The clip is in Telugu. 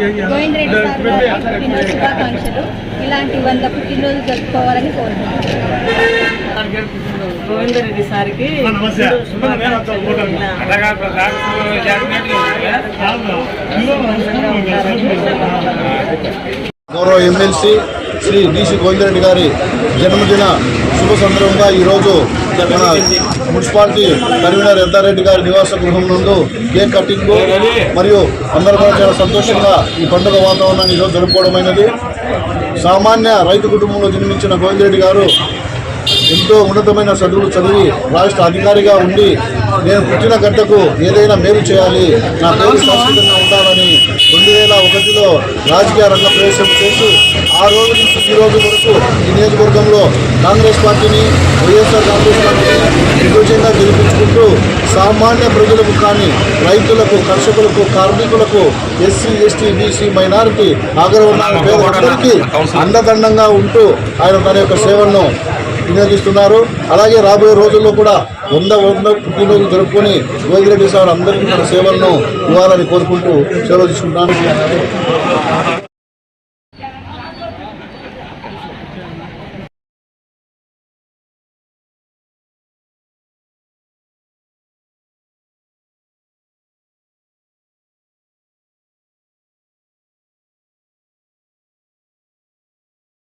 గోవిందరెడ్డి సార్ గారికి పుట్టినరోజు శుభాకాంక్షలు ఇలాంటి వంద పుట్టినరోజు జరుపుకోవాలని కోరుకుంటున్నాను గోవిందరెడ్డి సార్కి గౌరవ ఎమ్మెల్సీ శ్రీ డిసి గోవిందరెడ్డి గారి జన్మదిన శుభ సందర్భంగా ఈరోజు మన మున్సిపాలిటీ కన్వీనర్ ఎద్దారెడ్డి గారి నివాస గృహం నందు కేక్ కటింగ్ మరియు అందరూ కూడా చాలా సంతోషంగా ఈ పండుగ వాతావరణాన్ని ఈరోజు జరుపుకోవడమైనది. సామాన్య రైతు కుటుంబంలో జన్మించిన గోవిందరెడ్డి గారు ఎంతో ఉన్నతమైన చదువులు చదివి రాష్ట్ర అధికారిగా ఉండి నేను పుట్టిన గడ్డకు ఏదైనా మేలు చేయాలి. నా పేరు సంస్కృతంగా ఉండాలని రెండు వేల ఒకటిలో రాజకీయ రంగ ప్రవేశం చేసి ఆ రోజు నుంచి ఈ రోజు వరకు ఈ నియోజకవర్గంలో కాంగ్రెస్ పార్టీని వైఎస్ఆర్ కాంగ్రెస్ పార్టీని నిర్విజయంగా గెలిపించుకుంటూ సామాన్య ప్రజలకు కానీ రైతులకు కర్షకులకు కార్మికులకు ఎస్సీ ఎస్టీ బీసీ మైనారిటీ ఆగ్రహ పేదలందరికీ అండదండంగా ఉంటూ ఆయన తన యొక్క సేవలను వినియోగిస్తున్నారు. అలాగే రాబోయే రోజుల్లో కూడా వంద వంద పుట్టినరోజు జరుపుకొని గోవిందరెడ్డి సార్ అందరికీ తన సేవలను ఇవ్వాలని కోరుకుంటూ సేవ తీసుకుంటాను